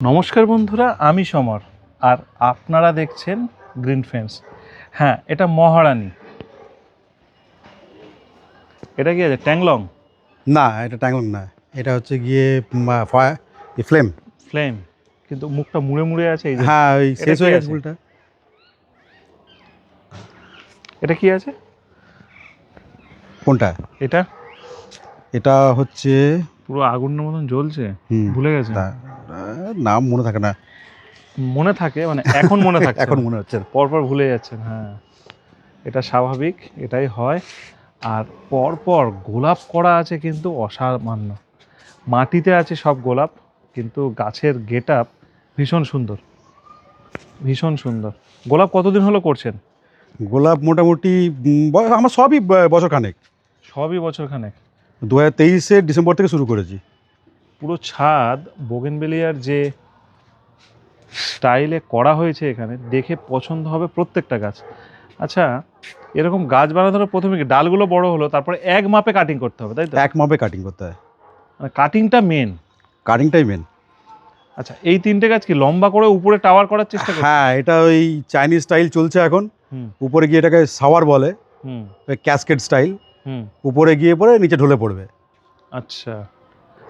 নমস্কার বন্ধুরা আমি সমর আর আপনারা দেখছেন গ্রিন ফেন্স। হ্যাঁ এটা মহারানী। এটা কি আছে ট্যাংলং? না এটা ট্যাংলং না এটা হচ্ছে গিয়ে ফ্লেম। ফ্লেম কিন্তু মুখটা মুড়ে মুড়ে আছে হ্যাঁ ওই শেষ হয়ে গেছে ফুলটা এটা কি আছে? কোনটা? এটা? এটা হচ্ছে পুরো আগুনের মতন জ্বলছে? হুম, ভুলে গেছে নাম মনে থাকে না। মনে থাকে মানে এখন মনে থাকে এখন মনে হচ্ছে পরপর ভুলে যাচ্ছেন হ্যাঁ। এটা স্বাভাবিক এটাই হয়। আর পরপর গোলাপ করা আছে কিন্তু অসামান্য। মাটিতে আছে সব গোলাপ কিন্তু গাছের গেট আপ ভীষণ সুন্দর। ভীষণ সুন্দর। গোলাপ কতদিন হলো করছেন? গোলাপ মোটামুটি আমার সবই বছর খানেক সবই বছরখানেক। দু হাজার তেইশের ডিসেম্বর থেকে শুরু করেছি। পুরো ছাদ বোগেনবেলিয়ার যে স্টাইলে করা হয়েছে এখানে দেখে পছন্দ হবে প্রত্যেকটা গাছ। আচ্ছা এরকম গাছ বানানোর প্রথমে কি ডালগুলো বড় হলো তারপরে এক মাপে কাটিং করতে হবে তাই তো? এক মাপে কাটিং করতে হয়। মানে কাটিংটা মেন কাটিংটাই মেন আচ্ছা এই তিনটে গাছ কি লম্বা করে উপরে টাওয়ার করার চেষ্টা করছে? হ্যাঁ এটা ওই চাইনিজ স্টাইল চলছে এখন। উপরে গিয়ে এটাকে সাওয়ার বলে। হুম। ক্যাসকেট স্টাইল হুম। উপরে গিয়ে পরে নিচে ঢলে পড়বে। আচ্ছা।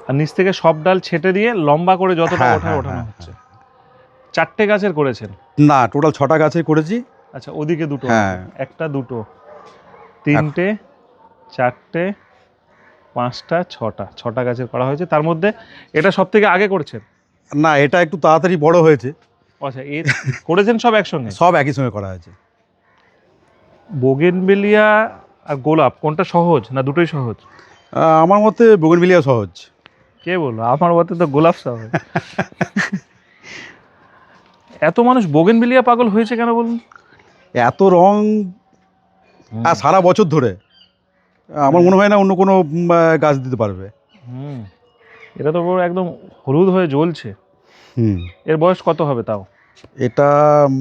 আর নিচ থেকে সব ডাল ছেটে দিয়ে লম্বা করে যতটা হ্যাঁ, ওঠা হ্যাঁ, ওঠানো হ্যাঁ, হচ্ছে। চারটে গাছের করেছেন? না টোটাল ছটা গাছে করেছি। আচ্ছা ওদিকে দুটো। একটা দুটো। তিনটে চারটে পাঁচটা ছটা। ছটা গাছের করা হয়েছে। তার মধ্যে এটা সব থেকে আগে করেছেন? না এটা একটু তাড়াতাড়ি বড় হয়েছে। আচ্ছা এ করেছেন সব একসঙ্গে? সব একই সঙ্গে করা হয়েছে। বোগেনবেলিয়া আর গোলাপ কোনটা সহজ না দুটোই সহজ? আমার মতে বগনভিলিয়া সহজ। কে বলল? আমার মতে তো গোলাপ সহজ এত মানুষ বোগেনবেলিয়া পাগল হয়েছে কেন বলুন? এত রং আর সারা বছর ধরে। আমার মনে হয় না অন্য কোনো গাছ দিতে পারবে। হুম। এটা তো পুরো একদম হলুদ হয়ে জ্বলছে। হুম। এর বয়স কত হবে তাও? এটা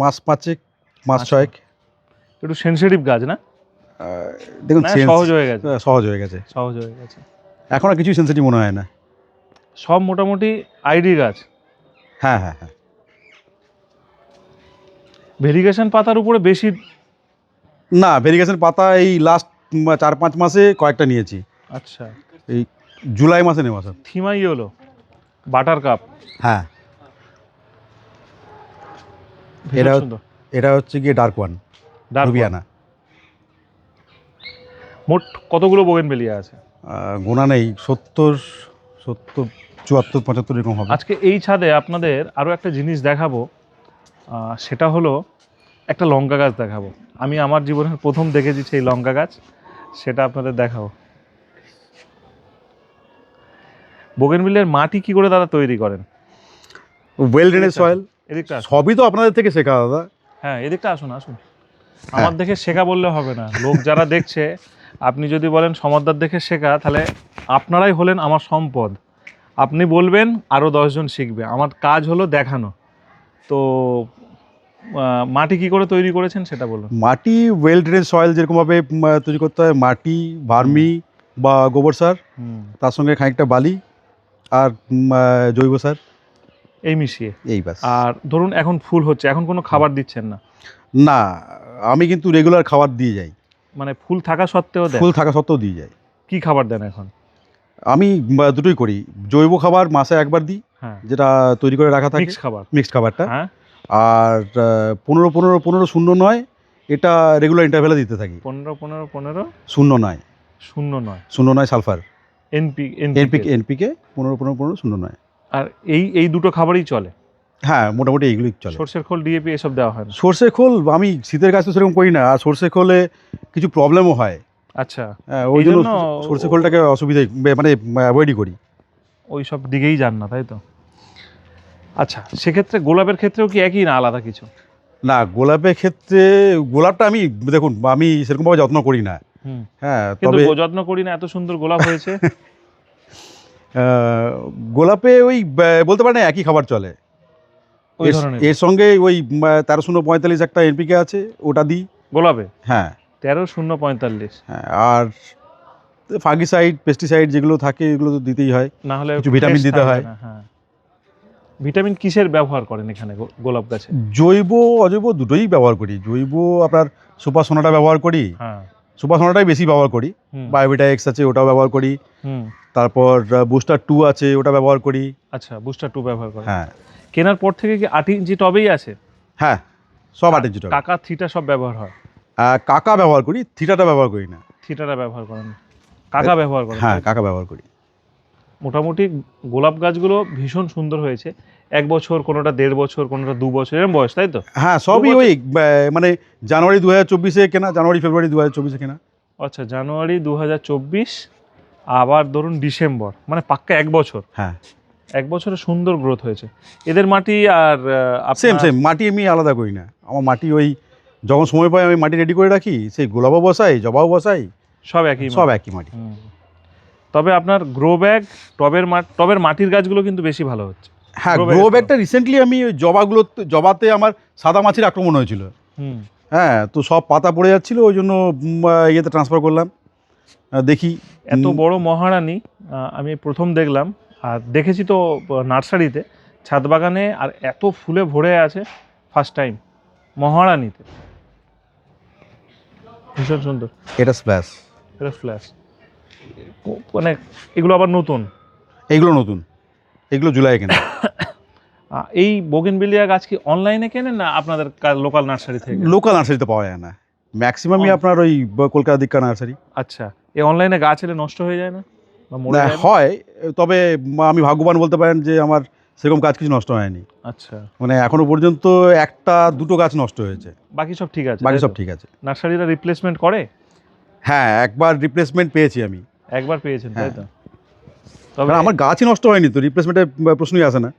মাস পাঁচেক মাস আচ্ছা। ছয়েক। একটু সেন্সিটিভ গাছ না? দেখুন সহজ হয়ে গেছে। সহজ হয়ে গেছে। সহজ হয়ে গেছে। এখন আর কিছুই সেন্সিটিভ মনে হয় না। সব মোটামুটি আইডি গাছ। হ্যাঁ হ্যাঁ হ্যাঁ। ভেরিগেশন পাতার উপরে বেশি না ভেরিগেশন পাতা এই লাস্ট চার পাঁচ মাসে কয়েকটা নিয়েছি। আচ্ছা। এই জুলাই মাসে নেওয়া সব থিমাই হলো বাটার কাপ। হ্যাঁ। এরা- এটা হচ্ছে গিয়ে ডার্ক ওয়ান রুবিয়ানা মোট কতগুলো বোগেনবেলিয়া আছে? গোনা নেই সত্তর সত্তর চুয়াত্তর পঁচাত্তর এরকম হবে। আজকে এই ছাদে আপনাদের আরও একটা জিনিস দেখাবো সেটা হলো একটা লঙ্কা গাছ দেখাবো। আমি আমার জীবনের প্রথম দেখেছি সেই লঙ্কা গাছ সেটা আপনাদের দেখাবো। বোগেনভিলের মাটি কি করে দাদা তৈরি করেন? ওয়েল ড্রেনেজ সয়েল এদিকটা সবই তো আপনাদের থেকে শেখা দাদা। হ্যাঁ এদিকটা আসুন আসুন। আমার দেখে শেখা বললে হবে না। লোক যারা দেখছে আপনি যদি বলেন সমদ্দার দেখে শেখা তাহলে আপনারাই হলেন আমার সম্পদ। আপনি বলবেন আরও দশজন শিখবে। আমার কাজ হলো দেখানো। তো মাটি কি করে তৈরি করেছেন সেটা বলুন। মাটি ওয়েল ড্রেনেজ সয়েল যেরকমভাবে তৈরি করতে হয় মাটি ভার্মি বা গোবর সার তার সঙ্গে খানিকটা বালি আর জৈব সার। এই মিশিয়ে। এই ব্যাস। আর ধরুন এখন ফুল হচ্ছে এখন কোনো খাবার দিচ্ছেন না। না আমি কিন্তু রেগুলার খাবার দিয়ে যাই। মানে ফুল থাকা সত্ত্বেও ফুল থাকা সত্ত্বেও দিয়ে যাই। কি খাবার দেন এখন? আমি দুটোই করি। জৈব খাবার মাসে একবার দিই হ্যাঁ। যেটা তৈরি করে রাখা থাকে। মিক্স খাবার। মিক্সড খাবারটা। হ্যাঁ। আর পনেরো পনেরো পনেরো শূন্য নয় এটা রেগুলার ইন্টারভেলে দিতে থাকি। পনেরো পনেরো পনেরো? শূন্য নয়। শূন্য নয়। শূন্য নয় সালফার। NP NPK? এনপিকে পনেরো পনেরো পনেরো শূন্য নয়। আর এই এই দুটো খাবারই চলে? হ্যাঁ মোটামুটি এইগুলোই চলে। সর্ষের খোল ডিএপি এসব দেওয়া হয় না? সর্ষে খোল আমি শীতের গাছ তো সেরকম করি না। আর সর্ষে খোলে কিছু প্রবলেমও হয়। আচ্ছা। হ্যাঁ, ওই জন্য সর্ষে খোলটাকে অসুবিধাই মানে অ্যাভয়েডই করি। ওই সব দিকেই যান না তাই তো? আচ্ছা সেক্ষেত্রে গোলাপের ক্ষেত্রেও কি একই না আলাদা কিছু? না গোলাপের ক্ষেত্রে গোলাপটা আমি দেখুন আমি সেরকমভাবে যত্ন করি না। হ্যাঁ তবে যত্ন করি না এত সুন্দর গোলাপ হয়েছে। গোলাপে ওই বলতে পারেন একই খাবার চলে। এর- সঙ্গে ওই তেরো শূন্য পঁয়তাল্লিশ একটা এনপিকে আছে ওটা দিই। গোলাপে? হ্যাঁ। তেরো শূন্য পঁয়তাল্লিশ। হ্যাঁ আর ফাঙ্গিসাইড পেস্টিসাইড যেগুলো থাকে এগুলো তো দিতেই হয়। না হলে কিছু ভিটামিন দিতে হয়। হ্যাঁ। ভিটামিন কিসের ব্যবহার করেন এখানে গোলাপ গাছে? জৈব অজৈব দুটোই ব্যবহার করি। জৈব আপনার সুপার সোনাটা ব্যবহার করি। হ্যাঁ। সুপার সোনাটাই বেশি ব্যবহার করি। হুম, এক্স আছে ওটাও ব্যবহার করি। তারপর বুস্টার টু আছে ওটা ব্যবহার করি। আচ্ছা বুস্টার টু ব্যবহার করেন। হ্যাঁ। কেনার পর থেকে কি আট ইঞ্চি টবেই আছে? হ্যাঁ সব আট ইঞ্চি টবে। কাকা থিটা সব ব্যবহার হয়? কাকা ব্যবহার করি থিটাটা ব্যবহার করি না। থিটাটা ব্যবহার করেন। কাকা ব্যবহার করেন। হ্যাঁ কাকা ব্যবহার করি। মোটামুটি গোলাপ গাছগুলো ভীষণ সুন্দর হয়েছে। এক বছর কোনোটা দেড় বছর কোনোটা দু বছর এরকম বয়স তাই তো? হ্যাঁ সবই ওই মানে জানুয়ারি দু হাজার চব্বিশে কেনা জানুয়ারি ফেব্রুয়ারি দু হাজার চব্বিশে কেনা। আচ্ছা জানুয়ারি দু হাজার চব্বিশ আবার ধরুন ডিসেম্বর মানে পাক্কা এক বছর। হ্যাঁ। এক বছরে সুন্দর গ্রোথ হয়েছে। এদের মাটি আর সেম সেম মাটি আমি আলাদা করি না। আমার মাটি ওই যখন সময় পাই আমি মাটি রেডি করে রাখি সেই গোলাপও বসাই জবাও বসাই সব একই সব একই মাটি। তবে আপনার গ্রো ব্যাগ টবের টবের মাটির গাছগুলো কিন্তু বেশি ভালো হচ্ছে। হ্যাঁ গ্রো ব্যাগটা রিসেন্টলি আমি ওই জবাগুলো জবাতে আমার সাদা মাছির আক্রমণ হয়েছিল। হ্যাঁ তো সব পাতা পড়ে যাচ্ছিল ওই জন্য ইয়েতে ট্রান্সফার করলাম। দেখি। এত বড় মহারানী আমি প্রথম দেখলাম আর দেখেছি তো নার্সারিতে ছাদ বাগানে আর এত ফুলে ভরে আছে ফার্স্ট টাইম মহারানীতে। ভীষণ সুন্দর। এটা স্প্ল্যাশ এটা ফ্ল্যাশ মানে এগুলো আবার নতুন? এইগুলো নতুন। এগুলো জুলাই কেনা এই বোগেনবেলিয়া গাছ কি অনলাইনে কেনেন না আপনাদের লোকাল নার্সারি থেকে? লোকাল নার্সারিতে পাওয়া যায় না। ম্যাক্সিমামই আপনার ওই কলকাতা দিক্কা নার্সারি আচ্ছা এই অনলাইনে গাছ এলে নষ্ট হয়ে যায় না? হয়। তবে আমি ভাগ্যবান বলতে পারেন যে আমার সেরকম গাছ কিছু নষ্ট হয়নি। আচ্ছা। মানে এখনও পর্যন্ত একটা দুটো গাছ নষ্ট হয়েছে। বাকি সব ঠিক আছে বাকি সব ঠিক আছে। নার্সারিরা রিপ্লেসমেন্ট করে? হ্যাঁ একবার রিপ্লেসমেন্ট পেয়েছি আমি। একবার পেয়েছেন তাই হ্যাঁ। তো তবে আমার গাছই নষ্ট হয়নি তো রিপ্লেসমেন্টের প্রশ্নই আসে না।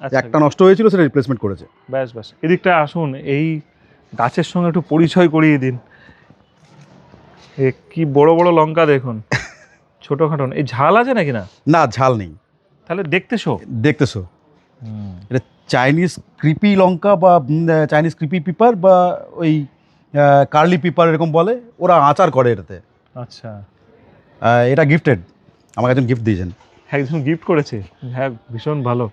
আচ্ছা, একটা নষ্ট হয়েছিল সেটা রিপ্লেসমেন্ট করেছে। ব্যাস ব্যাস। এদিকটা আসুন এই গাছের সঙ্গে একটু পরিচয় করিয়ে দিন। এ কি বড় বড় লঙ্কা দেখুন। ছোটখাটো এই ঝাল আছে নাকি না? না ঝাল নেই। তাহলে দেখতে শো। দেখতেছো এটা চাইনিজ ক্রিপি লঙ্কা বা চাইনিজ ক্রিপি পিপার বা ওই কার্লি পিপার এরকম বলে ওরা আচার করে এটাতে। আচ্ছা। এটা গিফটেড আমাকে একজন গিফট দিয়েছেন। একজন গিফট করেছে। হ্যাঁ ভীষণ ভালো।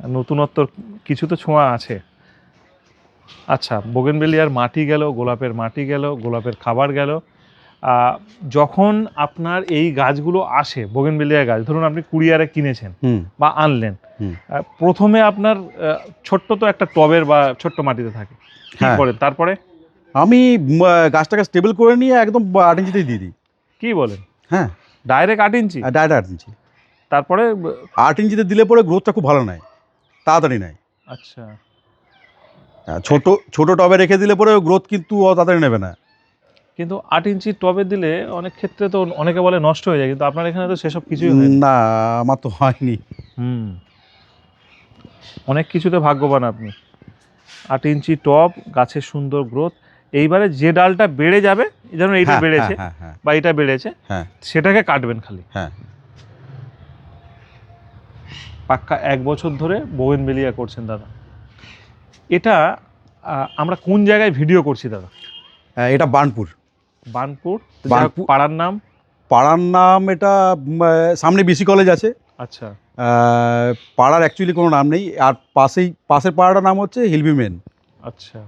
নতুনত্ব কিছু তো ছোঁয়া আছে। আচ্ছা বোগেনবেলিয়ার মাটি গেল গোলাপের মাটি গেল গোলাপের খাবার গেল। যখন আপনার এই গাছগুলো আসে বোগেনবেলিয়া গাছ ধরুন আপনি কুরিয়ারে কিনেছেন বা আনলেন প্রথমে আপনার ছোট্ট তো একটা টবের বা ছোট্ট মাটিতে থাকে কি হ্যাঁ। তারপরে? আমি গাছটাকে স্টেবল করে নিয়ে একদম আট ইঞ্চিতেই দিয়ে দিই। কি বলেন? হ্যাঁ। ডাইরেক্ট আট ইঞ্চি? ডাইরেক্ট আট ইঞ্চি। তারপরে? আট ইঞ্চিতে দিলে পরে গ্রোথটা খুব ভালো নেয় তাড়াতাড়ি নেয় আচ্ছা। ছোট ছোট টবে রেখে দিলে পরে গ্রোথ কিন্তু তাড়াতাড়ি নেবে না। কিন্তু আট ইঞ্চি টবে দিলে অনেক ক্ষেত্রে তো অনেকে বলে নষ্ট হয়ে যায় কিন্তু আপনার এখানে তো সেসব কিছুই না আমার তো হয়নি। হুম। অনেক কিছুতে ভাগ্যবান আপনি। আট ইঞ্চি টব গাছের সুন্দর গ্রোথ। এইবারে যে ডালটা বেড়ে যাবে যেমন এইটা হ্যাঁ, বেড়েছে হ্যাঁ হ্যাঁ বা এটা বেড়েছে হ্যাঁ। সেটাকে কাটবেন খালি। হ্যাঁ। পাক্কা এক বছর ধরে বোয়েন বেলিয়া করছেন দাদা। এটা আমরা কোন জায়গায় ভিডিও করছি দাদা? এটা বার্নপুর। বানপুর বানপুর। পাড়ার নাম? পাড়ার নাম এটা সামনে বিসি কলেজ আছে। আচ্ছা। পাড়ার অ্যাকচুয়ালি কোনো নাম নেই। আর পাশেই পাশের পাড়াটার নাম হচ্ছে হিলবি মেন আচ্ছা।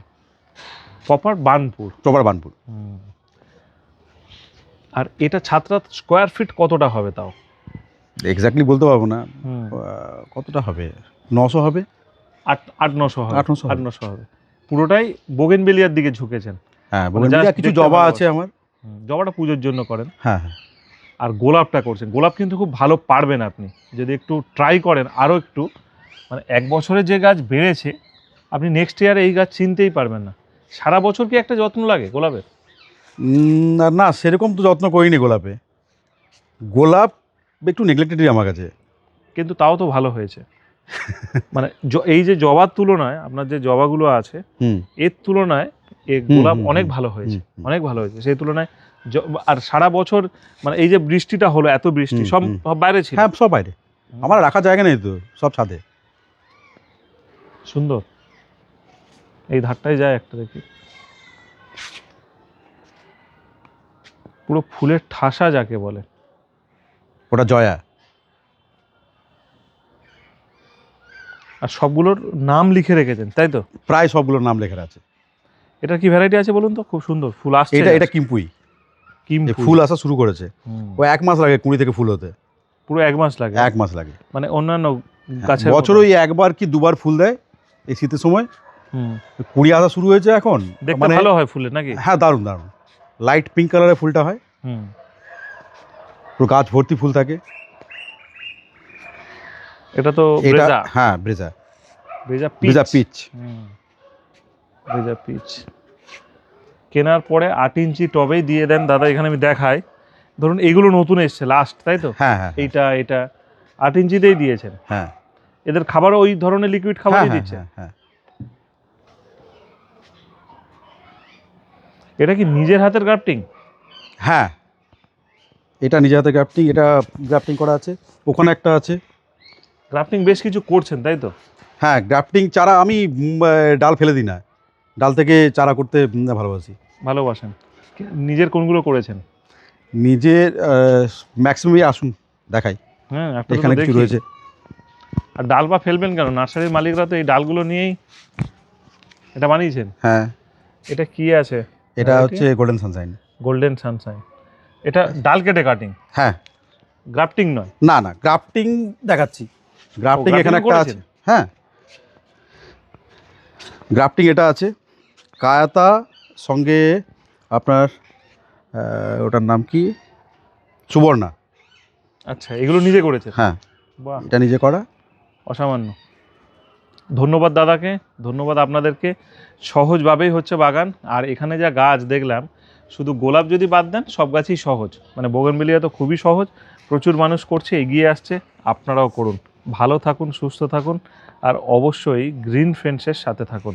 প্রপার বানপুর। প্রপার বার্নপুর হুম। আর এটা ছাত্রা স্কোয়ার ফিট কতটা হবে তাও? এক্স্যাক্টলি বলতে পারব না। কতটা হবে? নশো হবে? আট আট নশো হবে। আট নশো হবে। আট নশো হবে। পুরোটাই বোগেন বেলিয়ার দিকে ঝুঁকেছেন। হ্যাঁ মানে বোগেনভিলিয়া কিছু জবা আছে আমার। জবাটা পুজোর জন্য করেন। হ্যাঁ হ্যাঁ। আর গোলাপটা করছেন। গোলাপ কিন্তু খুব ভালো পারবেন আপনি। যদি একটু ট্রাই করেন আরও একটু। মানে এক বছরে যে গাছ বেড়েছে আপনি নেক্সট ইয়ারে এই গাছ চিনতেই পারবেন না। সারা বছর কি একটা যত্ন লাগে গোলাপের? না না সেরকম তো যত্ন করিনি গোলাপে। গোলাপ একটু নেগলেক্টেডই আমার কাছে। কিন্তু তাও তো ভালো হয়েছে। মানে এই যে জবার তুলনায় আপনার যে জবাগুলো আছে এর তুলনায় এ গোলাপ অনেক ভালো হয়েছে। অনেক ভালো হয়েছে। সেই তুলনায় আর সারা বছর মানে এই যে বৃষ্টিটা হলো এত বৃষ্টি সব বাইরে ছিল। হ্যাঁ সব বাইরে। আমার রাখার জায়গা নেই তো সব ছাদে। সুন্দর। এই ধারটাই যায় একটা দেখি। পুরো ফুলের ঠাসা যাকে বলে। ওটা জয়া। আর সবগুলোর নাম লিখে রেখেছেন তাই তো? প্রায় সবগুলোর নাম লেখা আছে। এটা কি ভ্যারাইটি আছে বলুন তো? খুব সুন্দর ফুল আসছে এটা এটা কিম্পুই। কিম ফুল ফুল আসা শুরু করেছে। ও এক মাস লাগে কুড়ি থেকে ফুল হতে। পুরো এক মাস লাগে? এক মাস লাগে। মানে অন্যান্য গাছের বছর ওই একবার কি দুবার ফুল দেয় এই শীতের সময়? হুম। কুড়ি আসা শুরু হয়েছে এখন। মানে ভালো হয় ফুলের নাকি? হ্যাঁ দারুণ দারুণ। লাইট পিঙ্ক কালারের ফুলটা হয়। হুম। পুরো গাছ ভর্তি ফুল থাকে। এটা তো এটা ব্রেজা? হ্যাঁ Brezza. Brezza Brezza peach peach peach. কেনার পরে আট ইঞ্চি টবেই দিয়ে দেন দাদা এখানে আমি দেখাই। ধরুন এগুলো নতুন এসছে লাস্ট তাই তো? হ্যাঁ হ্যাঁ এইটা এটা। আট ইঞ্চিতেই দিয়েছেন। হ্যাঁ। এদের খাবারও ওই ধরনের লিকুইড হ্যাঁ খাবারই হ্যাঁ, দিচ্ছে। হ্যাঁ, হ্যাঁ। এটা কি নিজের হাতের গ্রাফটিং হ্যাঁ। এটা নিজের হাতে গ্রাফটিং এটা গ্রাফটিং করা আছে। ওখানে একটা আছে। গ্রাফটিং বেশ কিছু করছেন তাই তো? হ্যাঁ গ্রাফটিং চারা আমি ডাল ফেলে দিই না। ডাল থেকে চারা করতে ভালোবাসি। ভালোবাসেন। নিজের কোনগুলো করেছেন? নিজের ম্যাক্সিমামই আসুন দেখাই। হ্যাঁ এখানে কিছু রয়েছে। আর ডাল বা ফেলবেন কেন? নার্সারির মালিকরা তো এই ডালগুলো নিয়েই এটা বানিয়েছেন? হ্যাঁ। এটা কি আছে? এটা হচ্ছে গোল্ডেন সানশাইন গোল্ডেন সানশাইন এটা ডাল কেটে কাটিং হ্যাঁ। গ্রাফটিং নয়? না না গ্রাফটিং দেখাচ্ছি। গ্রাফটিং এখানে একটা আছে। হ্যাঁ। গ্রাফটিং এটা আছে। কায়াতা সঙ্গে আপনার ওটার নাম কি? সুবর্ণা। আচ্ছা এগুলো নিজে করেছে? হ্যাঁ। এটা নিজে করা। অসামান্য। ধন্যবাদ দাদাকে ধন্যবাদ আপনাদেরকে। সহজভাবেই হচ্ছে বাগান। আর এখানে যা গাছ দেখলাম শুধু গোলাপ যদি বাদ দেন সব গাছই সহজ। মানে বোগেনবেলিয়া তো খুবই সহজ। প্রচুর মানুষ করছে এগিয়ে আসছে। আপনারাও করুন। ভালো থাকুন সুস্থ থাকুন। আর অবশ্যই গ্রিন ফ্রেন্ডসের সাথে থাকুন।